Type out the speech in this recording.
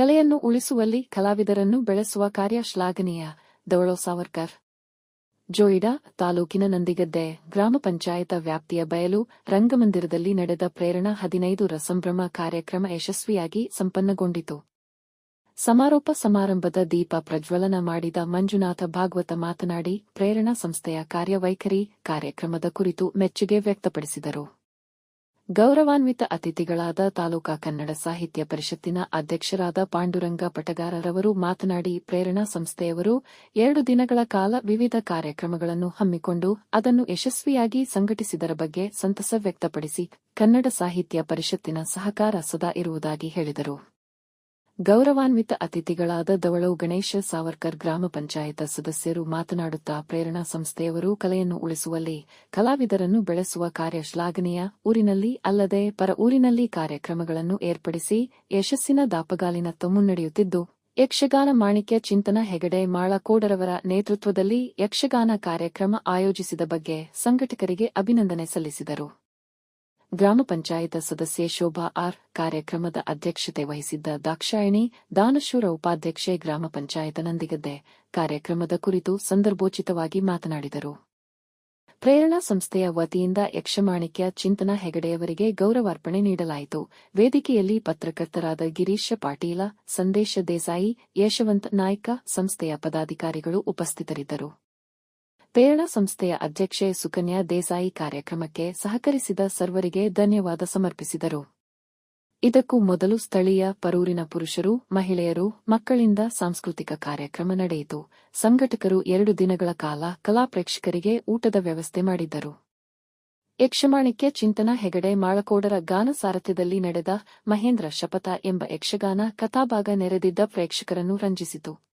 ಕಲೆಯನ್ನು ಉಳಿಸುವಲ್ಲಿ ಕಲಾವಿದರನ್ನು ಬೆಳೆಸುವ ಕಾರ್ಯ ಶ್ಲಾಘನೀಯ. ದೌಳೋ ಸಾವರ್ಕರ್. ಜೋಯಿಡಾ ತಾಲೂಕಿನ ನಂದಿಗದ್ದೆ ಗ್ರಾಮ ಪಂಚಾಯತ ವ್ಯಾಪ್ತಿಯ ಬಯಲು ರಂಗಮಂದಿರದಲ್ಲಿ ನಡೆದ ಪ್ರೇರಣಾ ಹದಿನೈದು ರಸಂಭ್ರಮ ಕಾರ್ಯಕ್ರಮ ಯಶಸ್ವಿಯಾಗಿ ಸಂಪನ್ನಗೊಂಡಿತು. ಸಮಾರೋಪ ಸಮಾರಂಭದ ದೀಪ ಪ್ರಜ್ವಲನ ಮಾಡಿದ ಮಂಜುನಾಥ ಭಾಗವತ ಮಾತನಾಡಿ, ಪ್ರೇರಣಾ ಸಂಸ್ಥೆಯ ಕಾರ್ಯವೈಖರಿ ಕಾರ್ಯಕ್ರಮದ ಕುರಿತು ಮೆಚ್ಚುಗೆ ವ್ಯಕ್ತಪಡಿಸಿದರು. ಗೌರವಾನ್ವಿತ ಅತಿಥಿಗಳಾದ ತಾಲೂಕಾ ಕನ್ನಡ ಸಾಹಿತ್ಯ ಪರಿಷತ್ತಿನ ಅಧ್ಯಕ್ಷರಾದ ಪಾಂಡುರಂಗ ಪಟಗಾರರವರು ಮಾತನಾಡಿ, ಪ್ರೇರಣಾ ಸಂಸ್ಥೆಯವರು ಎರಡು ದಿನಗಳ ಕಾಲ ವಿವಿಧ ಕಾರ್ಯಕ್ರಮಗಳನ್ನು ಹಮ್ಮಿಕೊಂಡು ಅದನ್ನು ಯಶಸ್ವಿಯಾಗಿ ಸಂಘಟಿಸಿದರ ಬಗ್ಗೆ ಸಂತಸ ವ್ಯಕ್ತಪಡಿಸಿ, ಕನ್ನಡ ಸಾಹಿತ್ಯ ಪರಿಷತ್ತಿನ ಸಹಕಾರ ಸದಾ ಇರುವುದಾಗಿ ಹೇಳಿದರು. ಗೌರವಾನ್ವಿತ ಅತಿಥಿಗಳಾದ ದವಳು ಗಣೇಶ ಸಾವರ್ಕರ್ ಗ್ರಾಮ ಪಂಚಾಯತ ಸದಸ್ಯರು ಮಾತನಾಡುತ್ತಾ ಪ್ರೇರಣಾ ಸಂಸ್ಥೆಯವರು ಕಲೆಯನ್ನು ಉಳಿಸುವಲ್ಲಿ ಕಲಾವಿದರನ್ನು ಬೆಳೆಸುವ ಕಾರ್ಯ ಶ್ಲಾಘನೀಯ. ಊರಿನಲ್ಲಿ ಅಲ್ಲದೆ ಪರ ಊರಿನಲ್ಲಿ ಕಾರ್ಯಕ್ರಮಗಳನ್ನು ಏರ್ಪಡಿಸಿ ಯಶಸ್ಸಿನ ದಾಪಗಾಲಿನತ್ತ ಮುನ್ನಡೆಯುತ್ತಿದ್ದು ಯಕ್ಷಗಾನ ಮಾಣಿಕ್ಯ ಚಿಂತನ ಹೆಗಡೆ ಮಾಳಕೋಡರವರ ನೇತೃತ್ವದಲ್ಲಿ ಯಕ್ಷಗಾನ ಕಾರ್ಯಕ್ರಮ ಆಯೋಜಿಸಿದ ಬಗ್ಗೆ ಸಂಘಟಕರಿಗೆ ಅಭಿನಂದನೆ ಸಲ್ಲಿಸಿದರು. ಗ್ರಾಮ ಪಂಚಾಯತ ಸದಸ್ಯೆ ಶೋಭಾ ಆರ್ ಕಾರ್ಯಕ್ರಮದ ಅಧ್ಯಕ್ಷತೆ ವಹಿಸಿದ್ದ ದಾಕ್ಷಾಯಣಿ ದಾನಶೂರ ಉಪಾಧ್ಯಕ್ಷೆ ಗ್ರಾಮ ಪಂಚಾಯತ ನಂದಿಗದ್ದೆ. ಕಾರ್ಯಕ್ರಮದ ಕುರಿತು ಸಂದರ್ಭೋಚಿತವಾಗಿ ಮಾತನಾಡಿದರು. ಪ್ರೇರಣಾ ಸಂಸ್ಥೆಯ ವತಿಯಿಂದ ಯಕ್ಷಮಾಣಿಕ್ಯ ಚಿಂತನ ಹೆಗಡೆಯವರಿಗೆ ಗೌರವಾರ್ಪಣೆ ನೀಡಲಾಯಿತು. ವೇದಿಕೆಯಲ್ಲಿ ಪತ್ರಕರ್ತರಾದ ಗಿರೀಶ ಪಾಟೀಲ, ಸಂದೇಶ ದೇಸಾಯಿ, ಯಶವಂತ್ ನಾಯ್ಕ, ಸಂಸ್ಥೆಯ ಪದಾಧಿಕಾರಿಗಳು ಉಪಸ್ಥಿತರಿದ್ದರು. ಪ್ರೇರಣಾ ಸಂಸ್ಥೆಯ ಅಧ್ಯಕ್ಷೆ ಸುಕನ್ಯಾ ದೇಸಾಯಿ ಕಾರ್ಯಕ್ರಮಕ್ಕೆ ಸಹಕರಿಸಿದ ಸರ್ವರಿಗೆ ಧನ್ಯವಾದ ಸಮರ್ಪಿಸಿದರು. ಇದಕ್ಕೂ ಮೊದಲು ಸ್ಥಳೀಯ ಪರೂರಿನ ಪುರುಷರು, ಮಹಿಳೆಯರು, ಮಕ್ಕಳಿಂದ ಸಾಂಸ್ಕೃತಿಕ ಕಾರ್ಯಕ್ರಮ ನಡೆಯಿತು. ಸಂಘಟಕರು ಎರಡು ದಿನಗಳ ಕಾಲ ಕಲಾ ಪ್ರೇಕ್ಷಕರಿಗೆ ಊಟದ ವ್ಯವಸ್ಥೆ ಮಾಡಿದ್ದರು ಯಕ್ಷಮಾಣಿಕ್ಯ ಚಿಂತನ ಹೆಗಡೆ ಮಾಳಕೋಡರ ಗಾನ ಸಾರಥ್ಯದಲ್ಲಿ ನಡೆದ ಮಹೇಂದ್ರ ಶಪಥ ಎಂಬ ಯಕ್ಷಗಾನ ಕಥಾಭಾಗ ನೆರೆದಿದ್ದ ಪ್ರೇಕ್ಷಕರನ್ನು ರಂಜಿಸಿತು.